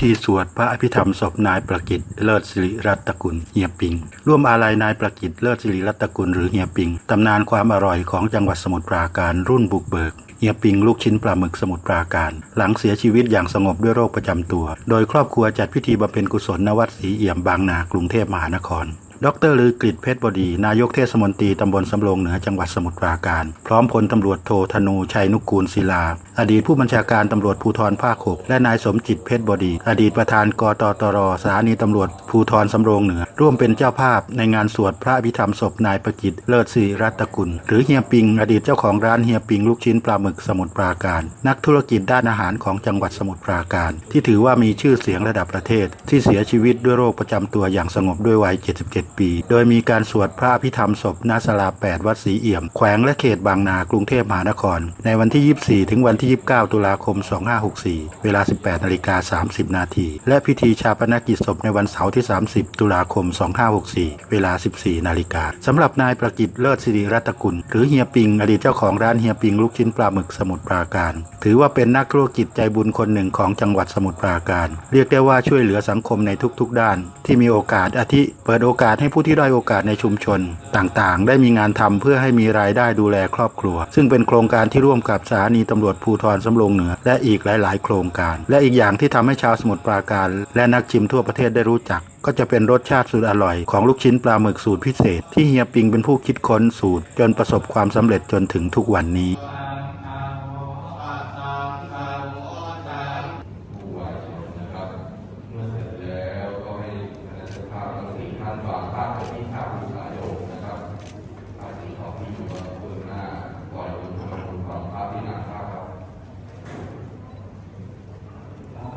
ธีสวดพระอภิธรรมศพนายประกิตเลิศสิริรัตกุลเฮียปิง ร่วมอาลัยนายประกิตเลิศสิริรัตกุลหรือเฮียปิง ตำนานความอร่อยของจังหวัดสมุทรปราการรุ่นบุกเบิกเฮียปิงลูกชิ้นปลาหมึกสมุทรปราการ หลังเสียชีวิตอย่างสงบด้วยโรคประจำตัว โดยครอบครัวจัดพิธีบำเพ็ญกุศลณวัดศรีเอี่ยมบางนากรุงเทพมหานคร ดรลือกฤษเพชรบดี นายกเทศมนตรีตำบลสำโรงเหนือจังหวัดสมุทรปราการ พร้อมพลตำรวจโทธนู ชัยนุกูลศิลา อดีตผู้บัญชาการตำรวจภูธรภาคหกและนายสมจิตเพชรบดี อดีตประธานกตตรสถานีตำรวจภูธรสำโรงเหนือ ร่วมเป็นเจ้าภาพในงานสวดพระอภิธรรมศพนายประกิตเลิศศริรัตกุล หรือเฮียปิง อดีตเจ้าของร้านเฮียปิงลูกชิ้นปลาหมึกสมุทรปราการ นักธุรกิจด้านอาหารของจังหวัดสมุทรปราการ ที่ถือว่ามีชื่อเสียงระดับประเทศ ที่เสียชีวิตด้วยโรคประจำตัวอย่างสงบด้วยวัย 77ปี โดยมีการสวดพระอภิธรรมศพณศาลา 8 วัดศรีเอี่ยม แขวงและเขตบางนากรุงเทพมหานคร ในวันที่ 24 ถึงวันที่ 29 ตุลาคม 2564 เวลา 18นาฬิกา30 นาทีและพิธีชาปนกิจศพในวันเสาร์ที่ 30 ตุลาคม 2564 เวลา 14 นาฬิกาสำหรับนายประกิตเลิศสิริรัตกุล หรือเฮียปิง อดีตเจ้าของร้านเฮียปิงลูกชิ้นปลาหมึกสมุทรปราการ ถือว่าเป็นนักธุรกิจใจบุญคนหนึ่งของจังหวัดสมุทรปราการ เรียกได้ว่าช่วยเหลือสังคมในทุกๆด้าน ที่มีโอกาสอาทิเปิดโอกาสให้ผู้ที่ด้อยโอกาสในชุมชน ต่างๆ ได้มีงานทำเพื่อให้มีรายได้ดูแลครอบครัว ซึ่งเป็นโครงการที่ร่วมกับสถานีตำรวจภูธรสำโรงเหนือ และอีกหลาย ๆ โครงการ และอีกอย่างที่ทำให้ชาวสมุทรปราการ และนักชิมทั่วประเทศได้รู้จักก็จะเป็นรสชาติสุดอร่อยของลูกชิ้นปลาหมึกสูตรพิเศษ ที่เฮียปิงเป็นผู้คิดค้นสูตร จนประสบความสำเร็จจนถึงทุกวันนี้านฝากภาพไปที่ภาพผู้สาโยมนะครับภาพที่ของที่อยู่บนเบื้องหน้าก่อนจะทำบุญความภาพที่หน้าภาพครับเอ